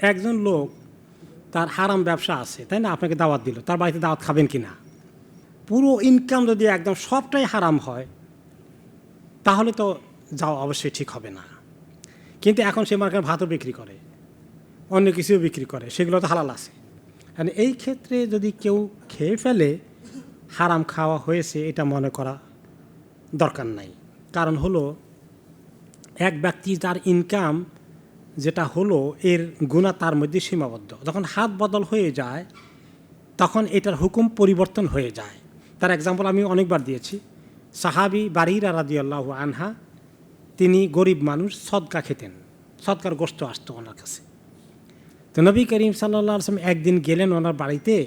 একজন লোক তার হারাম ব্যবসা আছে, তাই না? আপনাকে দাওয়াত দিল। তার বাড়িতে দাওয়াত খাবেন কি না? পুরো ইনকাম যদি একদম সবটাই হারাম হয়, তাহলে তো যাওয়া অবশ্যই ঠিক হবে না। কিন্তু এখন সে মার্কেট ভাতও বিক্রি করে, অন্য কিছুও বিক্রি করে, সেগুলো তো হালাল আছে। মানে এই ক্ষেত্রে যদি কেউ খেয়ে ফেলে, হারাম খাওয়া হয়েছে, এটা মনে করা দরকার নাই। কারণ হলো, এক ব্যক্তি তার ইনকাম যেটা হলো এর গুণা তার মধ্যে সীমাবদ্ধ। যখন হাত বদল হয়ে যায়, তখন এটার হুকুম পরিবর্তন হয়ে যায়। তার এক্সাম্পল আমি অনেকবার দিয়েছি। সাহাবি বারিরা রাদিয়াল্লাহু আনহা, তিনি গরিব মানুষ, সদকা খেতেন। সদকার গোস্ত আসতো ওনার কাছে। তো নবী করিম সাল্লা আসলাম একদিন গেলেন ওনার বাড়িতে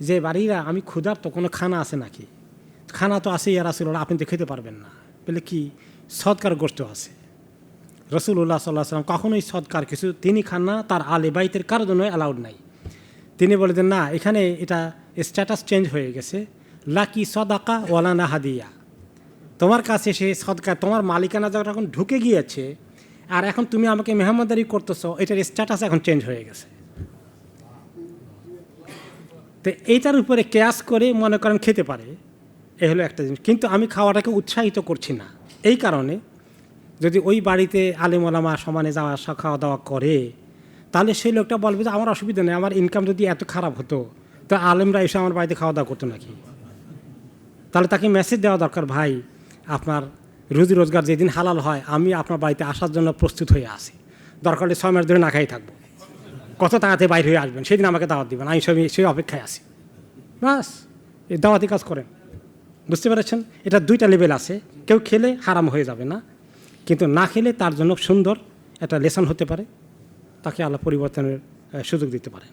যে বাড়িরা আমি ক্ষুধার তো কোনো খানা আছে নাকি? খানা তো আছে ইয়ার আসল আপনি তো খেতে পারবেন না। বলে, কি? সদকার গোস্ত আছে। রসুল্লাহ সাল্লাহ সাল্লাম কখনোই সৎকার কিছু তিনি খান না, তার আলে বাইতের কারও জন্য অ্যালাউড নাই। তিনি বলে দেন, না, এখানে এটা স্ট্যাটাস চেঞ্জ হয়ে গেছে। লাকি সদাকা ওয়ালানা হাদিয়া। তোমার কাছে সে সদকা তোমার মালিকানা যখন ঢুকে গিয়েছে, আর এখন তুমি আমাকে মেহমানদারি করতেছো, এটার স্ট্যাটাস এখন চেঞ্জ হয়ে গেছে। তো এইটার উপরে ক্যাশ করে মনে করেন খেতে পারে, এ হলো একটা জিনিস। কিন্তু আমি খাওয়াটাকে উৎসাহিত করছি না। এই কারণে যদি ওই বাড়িতে আলিমলামা সমানে যাওয়া আসা, খাওয়া দাওয়া করে, তাহলে সেই লোকটা বলবে যে, আমার অসুবিধা নেই, আমার ইনকাম যদি এত খারাপ হতো, তো আলেমরা এসে আমার বাড়িতে খাওয়া দাওয়া করতো নাকি? তাহলে তাকে মেসেজ দেওয়া দরকার, ভাই, আপনার রুজি রোজগার যেদিন হালাল হয়, আমি আপনার বাড়িতে আসার জন্য প্রস্তুত হয়ে আসি দরকার হলে ছয় মাস ধরে না খাই থাকব। কত তাড়াতে বাইরে হয়ে আসবেন, সেদিন আমাকে দাওয়াত দিবেন, আমি সবই সেই অপেক্ষায় আসি বাস এই দাওয়াতি কাজ করেন। বুঝতে পেরেছেন? এটা দুইটা লেভেল আছে, কেউ খেলে হারাম হয়ে যাবে না। কিন্তু না খেলে তার জন্য সুন্দর একটা লেসন হতে পারে, তাকে আল্লাহ পরিবর্তনের সুযোগ দিতে পারেন।